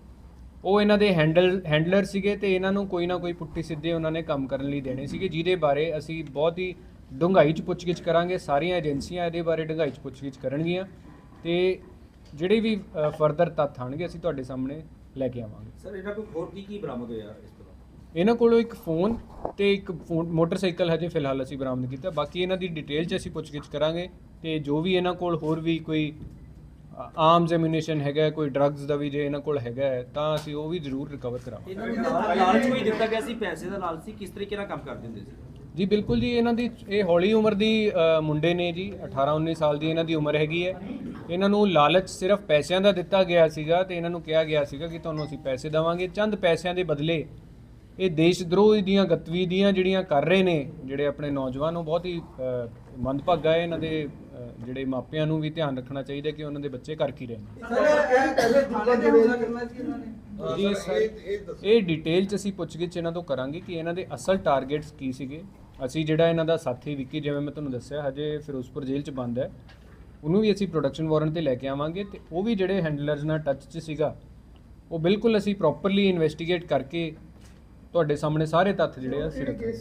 ਉਹ ਇਹਨਾਂ ਦੇ ਹੈਂਡਲ ਹੈਂਡਲਰ ਸੀਗੇ ਤੇ ਇਹਨਾਂ ਨੂੰ ਕੋਈ ਨਾ ਕੋਈ ਪੁੱਠੀ ਸਿੱਧੇ ਉਹਨਾਂ ਨੇ ਕੰਮ ਕਰਨ ਲਈ ਦੇਣੇ ਸੀਗੇ ਜਿਹਦੇ ਬਾਰੇ ਅਸੀਂ ਬਹੁਤ ਹੀ ਡੂੰਘਾਈ 'ਚ ਪੁੱਛਗਿੱਛ ਕਰਾਂਗੇ ਸਾਰੀਆਂ ਏਜੰਸੀਆਂ ਇਹਦੇ ਬਾਰੇ ਡੂੰਘਾਈ 'ਚ ਪੁੱਛਗਿੱਛ ਕਰਨਗੀਆਂ ਤੇ ਜਿਹੜੇ ਵੀ ਫਰਦਰ ਤੱਥ ਆਣਗੇ ਅਸੀਂ ਤੁਹਾਡੇ ਸਾਹਮਣੇ ਲੈ ਕੇ ਆਵਾਂਗੇ। ਸਰ ਇਹਨਾਂ ਕੋਲ ਹੋਰ ਕੀ ਕੀ ਬਰਾਮਦ ਹੋਇਆ ਇਸ ਤੋਂ ਇਹਨਾਂ ਕੋਲੋਂ ਇੱਕ ਫੋਨ ਤੇ ਇੱਕ ਮੋਟਰਸਾਈਕਲ ਹਜੇ ਫਿਲਹਾਲ ਅਸੀਂ ਬਰਾਮਦ ਕੀਤਾ। ਬਾਕੀ ਇਹਨਾਂ ਦੀ ਡਿਟੇਲ 'ਚ ਅਸੀਂ ਪੁੱਛਗਿੱਛ ਕਰਾਂਗੇ ਤੇ ਜੋ ਵੀ ਇਹਨਾਂ ਕੋਲ ਹੋਰ ਵੀ ਕੋਈ ਆਰਮਸ ਐਮੂਨੀਸ਼ਨ ਹੈਗਾ ਕੋਈ ਡਰੱਗਸ ਦਾ ਵੀ ਜੇ ਇਹਨਾਂ ਕੋਲ ਹੈਗਾ ਤਾਂ ਅਸੀਂ ਉਹ ਵੀ ਜ਼ਰੂਰ ਰਿਕਵਰ ਕਰਾਵਾਂਗੇ। ਇਹਨਾਂ ਨੂੰ ਲਾਲਚ ਕੋਈ ਦਿੱਤਾ ਗਿਆ ਸੀ ਪੈਸੇ ਦਾ ਲਾਲਚ ਸੀ ਕਿਸ ਤਰੀਕੇ ਨਾਲ ਕੰਮ ਕਰ ਦਿੰਦੇ ਸੀ? ਜੀ ਬਿਲਕੁਲ ਜੀ ਇਹਨਾਂ ਦੀ ਇਹ ਹੌਲੀ ਉਮਰ ਦੀ ਮੁੰਡੇ ਨੇ ਜੀ 18 19 ਸਾਲ ਦੀ ਇਹਨਾਂ ਦੀ ਉਮਰ ਹੈਗੀ ਹੈ। ਇਹਨਾਂ ਨੂੰ ਲਾਲਚ ਸਿਰਫ ਪੈਸਿਆਂ ਦਾ ਦਿੱਤਾ ਗਿਆ ਸੀਗਾ ਤੇ ਇਹਨਾਂ ਨੂੰ ਕਿਹਾ ਗਿਆ ਸੀਗਾ ਕਿ ਤੁਹਾਨੂੰ ਅਸੀਂ ਪੈਸੇ ਦੇਵਾਂਗੇ। ਚੰਦ ਪੈਸਿਆਂ ਦੇ ਬਦਲੇ ਇਹ ਦੇਸ਼ ਦਰੋਹ ਦੀਆਂ ਗਤੀਵਿਧੀਆਂ ਜਿਹੜੀਆਂ ਕਰ ਰਹੇ ਨੇ ਜਿਹੜੇ ਆਪਣੇ ਨੌਜਵਾਨ ਉਹ ਬਹੁਤ ਹੀ ਮੰਦਭਾਗਾ ਹੈ ਇਹਨਾਂ ਦੇ ਜਿਹੜੇ ਮਾਪਿਆਂ ਨੂੰ ਵੀ ਧਿਆਨ ਰੱਖਣਾ ਚਾਹੀਦਾ ਕਿ ਉਹਨਾਂ ਦੇ ਬੱਚੇ ਕਰ ਕੀ ਰਹੇ ਨੇ? ਜੀ ਸਰ- ਇਹ ਡਿਟੇਲ ਚ ਅਸੀਂ ਪੁੱਛਗਿੱਛ ਇਹਨਾਂ ਤੋਂ ਕਰਾਂਗੇ ਕਿ ਇਹਨਾਂ ਦੇ ਅਸਲ ਟਾਰਗੇਟਸ ਕੀ ਸੀਗੇ। ਅਸੀਂ ਜਿਹੜਾ ਇਹਨਾਂ ਦਾ ਸਾਥੀ ਵਿੱਕੀ ਜਿਵੇਂ ਮੈਂ ਤੁਹਾਨੂੰ ਦੱਸਿਆ ਹਜੇ ਫਿਰੋਜ਼ਪੁਰ ਜੇਲ੍ਹ ਚ ਬੰਦ ਹੈ। ਉਹਨੂੰ ਵੀ ਅਸੀਂ ਪ੍ਰੋਡਕਸ਼ਨ ਵਾਰੰਟ ਤੇ ਲੈ ਕੇ ਆਵਾਂਗੇ ਤੇ ਉਹ ਵੀ ਜਿਹੜੇ ਹੈਂਡਲਰਸ ਨਾਲ ਟੱਚ 'ਚ ਸੀਗਾ ਉਹ ਬਿਲਕੁਲ ਅਸੀਂ ਪ੍ਰੋਪਰਲੀ ਇਨਵੈਸਟੀਗੇਟ ਕਰਕੇ ਤੁਹਾਡੇ ਸਾਹਮਣੇ ਸਾਰੇ ਤੱਥ ਜਿਹੜੇ ਆ ਰੱਖਾਂਗੇ।